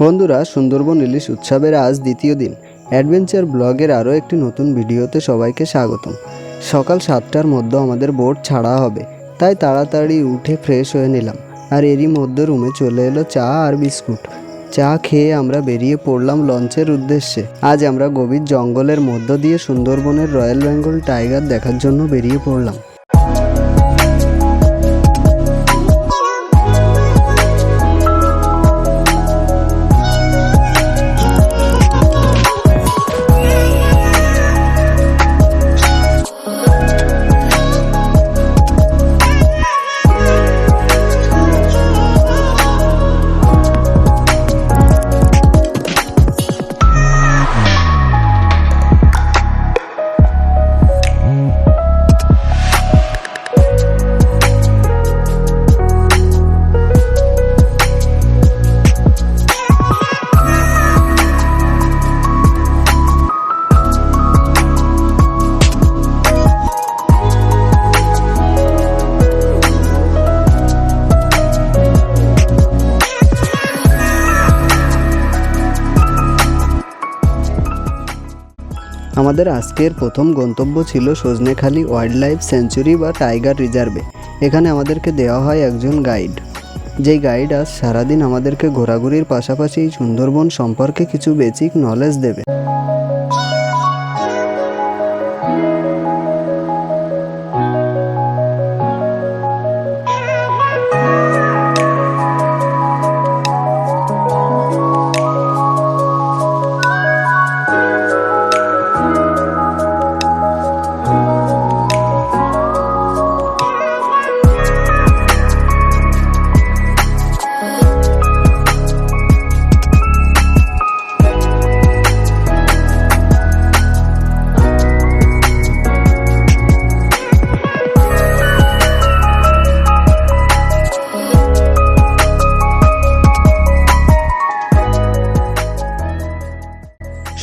বন্ধুরা, সুন্দরবন ইলিশ উৎসবের আজ দ্বিতীয় দিন। অ্যাডভেঞ্চার ব্লগের আরও একটি নতুন ভিডিওতে সবাইকে স্বাগতম। সকাল সাতটার মধ্যে আমাদের বোট ছাড়া হবে, তাই তাড়াতাড়ি উঠে ফ্রেশ হয়ে নিলাম। আর এরই মধ্যে রুমে চলে এলো চা আর বিস্কুট। চা খেয়ে আমরা বেরিয়ে পড়লাম লঞ্চের উদ্দেশ্যে। আজ আমরা গভীর জঙ্গলের মধ্য দিয়ে সুন্দরবনের রয়্যাল বেঙ্গল টাইগার দেখার জন্য বেরিয়ে পড়লাম। আমাদের আজকের প্রথম গন্তব্য ছিল সজনেখালি ওয়াইল্ড লাইফ সেঞ্চুরি বা টাইগার রিজার্ভে। এখানে আমাদেরকে দেওয়া হয় একজন গাইড। যেই গাইড আজ সারাদিন আমাদেরকে ঘোরাঘুরির পাশাপাশি সুন্দরবন সম্পর্কে কিছু বেসিক নলেজ দেবে।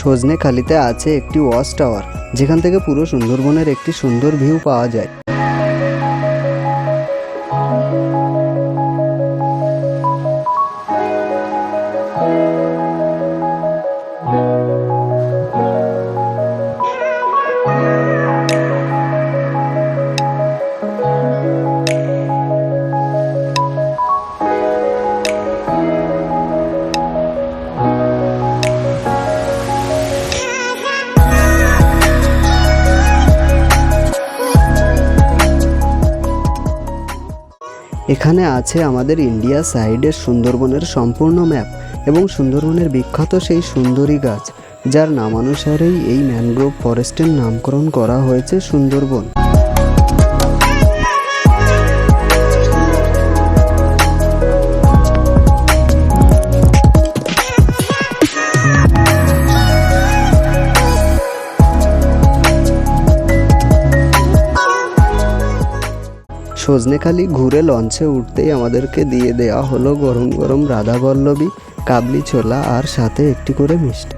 সজনেখালিতে আছে একটি ওয়াচ টাওয়ার যেখান থেকে পুরো সুন্দরবনের একটি সুন্দর ভিউ পাওয়া যায়। এখানে আছে আমাদের ইন্ডিয়া সাইডের সুন্দরবনের সম্পূর্ণ ম্যাপ এবং সুন্দরবনের বিখ্যাত সেই সুন্দরী গাছ, যার নামানুসারেই এই ম্যানগ্রোভ ফরেস্টের নামকরণ করা হয়েছে সুন্দরবন। সজনেখালি ঘুরে লঞ্চে উঠতেই আমাদেরকে দিয়ে দেওয়া হলো গরম গরম রাধা বল্লবী কাবলি ছোলা আর সাথে একটি করে মিষ্টি।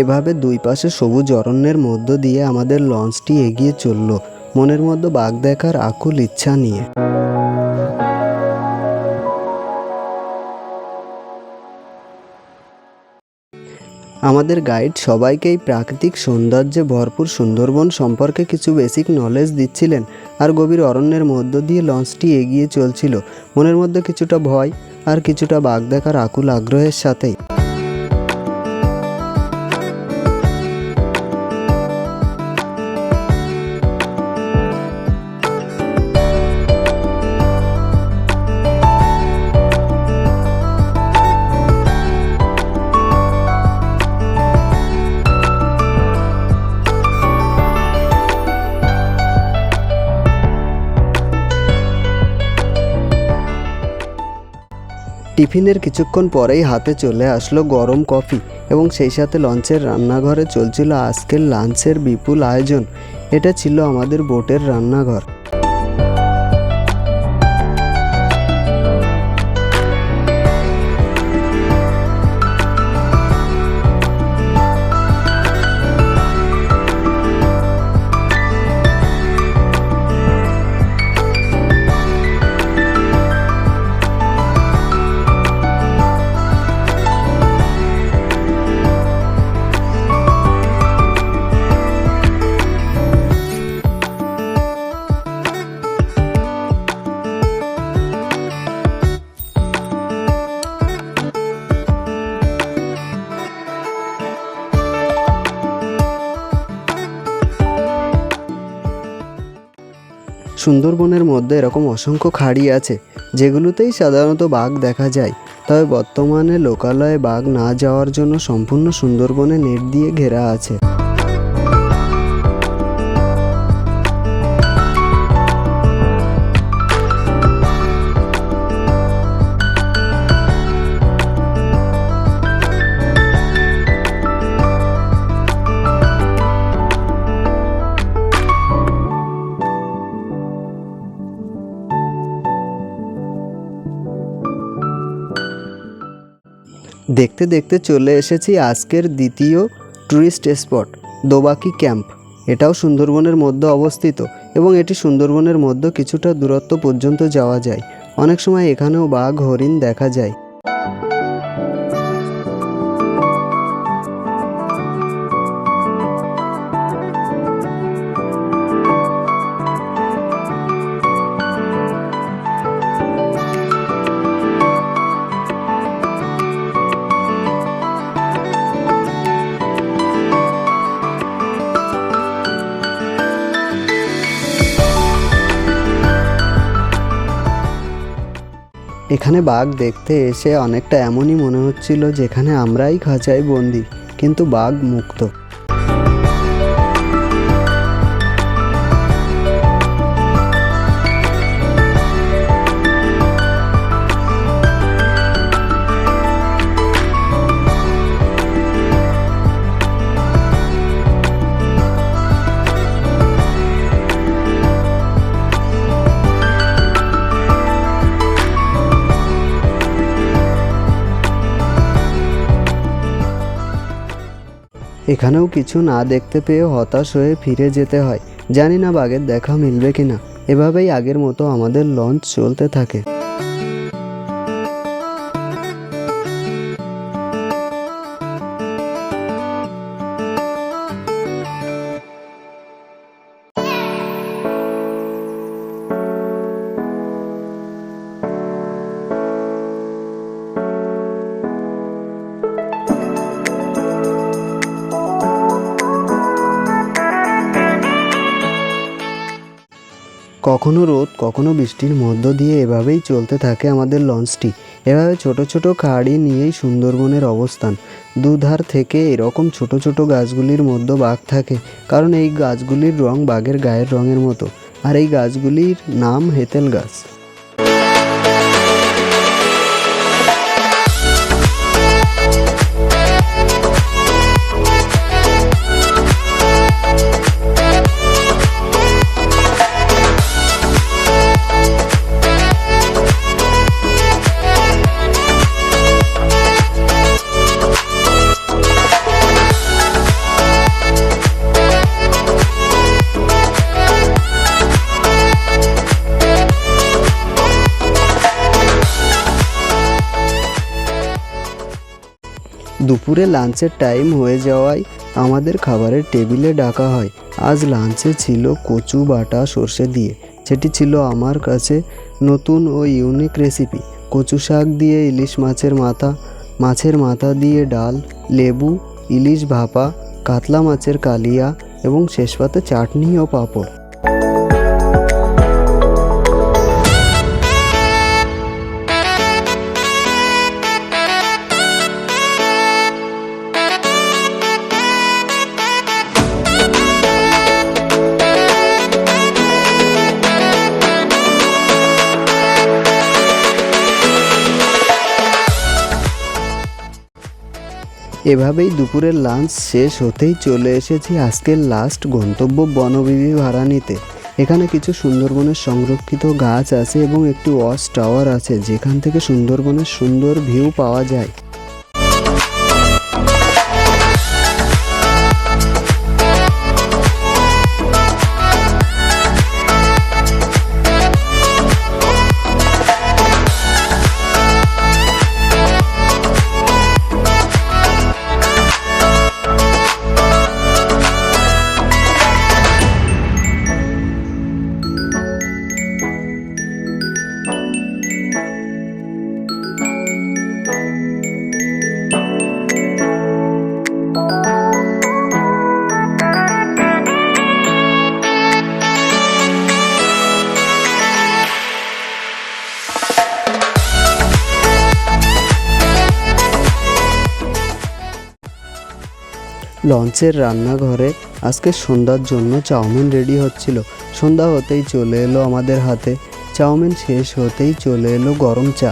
এভাবে দুই পাশে সবুজ অরণ্যের মধ্য দিয়ে আমাদের লঞ্চটি এগিয়ে চলল। মনের মধ্যে বাঘ দেখার আকুল ইচ্ছা নিয়ে। আমাদের গাইড সবাইকেই প্রাকৃতিক সৌন্দর্যে ভরপুর সুন্দরবন সম্পর্কে কিছু বেসিক নলেজ দিচ্ছিলেন আর গভীর অরণ্যের মধ্য দিয়ে লঞ্চটি এগিয়ে চলছিল। মনের মধ্যে কিছুটা ভয় আর কিছুটা বাঘ দেখার আকুল আগ্রহের সাথেই। টিফিনের কিছুক্ষণ পরেই হাতে চলে আসলো গরম কফি এবং সেই সাথে লঞ্চের রান্নাঘরে চলছিল আজকের লাঞ্চের বিপুল আয়োজন। এটা ছিল আমাদের বোটের রান্নাঘর। সুন্দরবনের মধ্যে এরকম অসংখ্য খাড়ি আছে, যেগুলোতেই সাধারণত বাঘ দেখা যায়। তবে বর্তমানে লোকালয়ে বাঘ না যাওয়ার জন্য সম্পূর্ণ সুন্দরবনে নেট দিয়ে ঘেরা আছে। দেখতে দেখতে চলে এসেছি আজকের দ্বিতীয় ট্যুরিস্ট স্পট, দোবাকি ক্যাম্প। এটাও সুন্দরবনের মধ্যে অবস্থিত এবং এটি সুন্দরবনের মধ্যে কিছুটা দূরত্ব পর্যন্ত যাওয়া যায়। অনেক সময় এখানেও বাঘ, হরিণ দেখা যায়। এখানে বাঘ দেখতে এসে অনেকটা এমনই মনে হচ্ছিল যেখানে আমরাই খাঁচায় বন্দি, কিন্তু বাঘ মুক্ত। এখানেও কিছু না দেখতে পেয়ে হতাশ হয়ে ফিরে যেতে হয়। জানি না বাঘের দেখা মিলবে কিনা। এভাবেই আগের মতো আমাদের লঞ্চ চলতে থাকে। কখনো রোদ, কখনো বৃষ্টির মধ্য দিয়ে এভাবেই চলতে থাকে আমাদের লঞ্চটি। এভাবে ছোট ছোট খাড়ি নিয়েই সুন্দরবনের অবস্থান। দুধার থেকে এরকম ছোট ছোট গাছগুলির মধ্যে বাঘ থাকে, কারণ এই গাছগুলির রং বাঘের গায়ের রঙের মতো। আর এই গাছগুলির নাম হেতেল গাছ। দুপুরে লাঞ্চের টাইম হয়ে যাওয়ায় আমাদের খাবারের টেবিলে ডাকা হয়। আজ লাঞ্চে ছিল কচু, বাটা, সর্ষে দিয়ে। সেটি ছিল আমার কাছে নতুন ও ইউনিক রেসিপি কচু শাক দিয়ে ইলিশ মাছের মাথা মাছের মাথা দিয়ে ডাল, লেবু, ইলিশ ভাপা, কাতলা মাছের কালিয়া এবং শেষ পাতে চাটনি ও পাঁপড়। এভাবেই দুপুরের লাঞ্চ শেষ হতেই চলে এসেছি আজকের লাস্ট গন্তব্য বনবিবি ভাড়া নিতে এখানে কিছু সুন্দরবনের সংরক্ষিত গাছ আছে এবং একটি ওয়াশ টাওয়ার আছে, যেখান থেকে সুন্দরবনের সুন্দর ভিউ পাওয়া যায়। লঞ্চের রান্নাঘরে আজকে সন্ধ্যার জন্য চাউমিন রেডি হচ্ছিল। সন্ধ্যা হতেই চলে এলো আমাদের হাতে। চাউমিন শেষ হতেই চলে এলো গরম চা।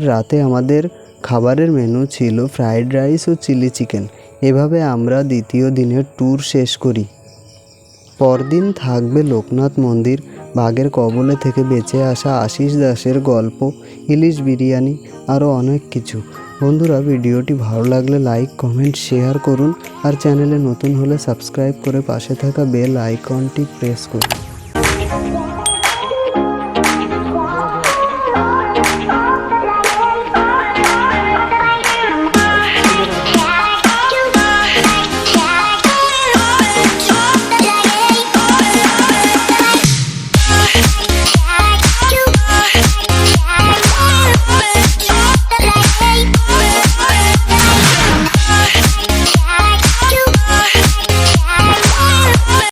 আজকের রাতে আমাদের খাবারের মেনু ছিল ফ্রায়েড রাইস ও চিলি চিকেন এভাবে আমরা দ্বিতীয় দিনের ট্যুর শেষ করি। পরদিন থাকবে লোকনাথ মন্দির, বাঘের কবলে থেকে বেঁচে আসা আশিস দাসের গল্প, ইলিশ বিরিয়ানি আরও অনেক কিছু। বন্ধুরা, ভিডিওটি ভালো লাগলে লাইক কমেন্ট শেয়ার করুন। আর চ্যানেলে নতুন হলে সাবস্ক্রাইব করে পাশে থাকা বেল আইকনটি প্রেস করুন।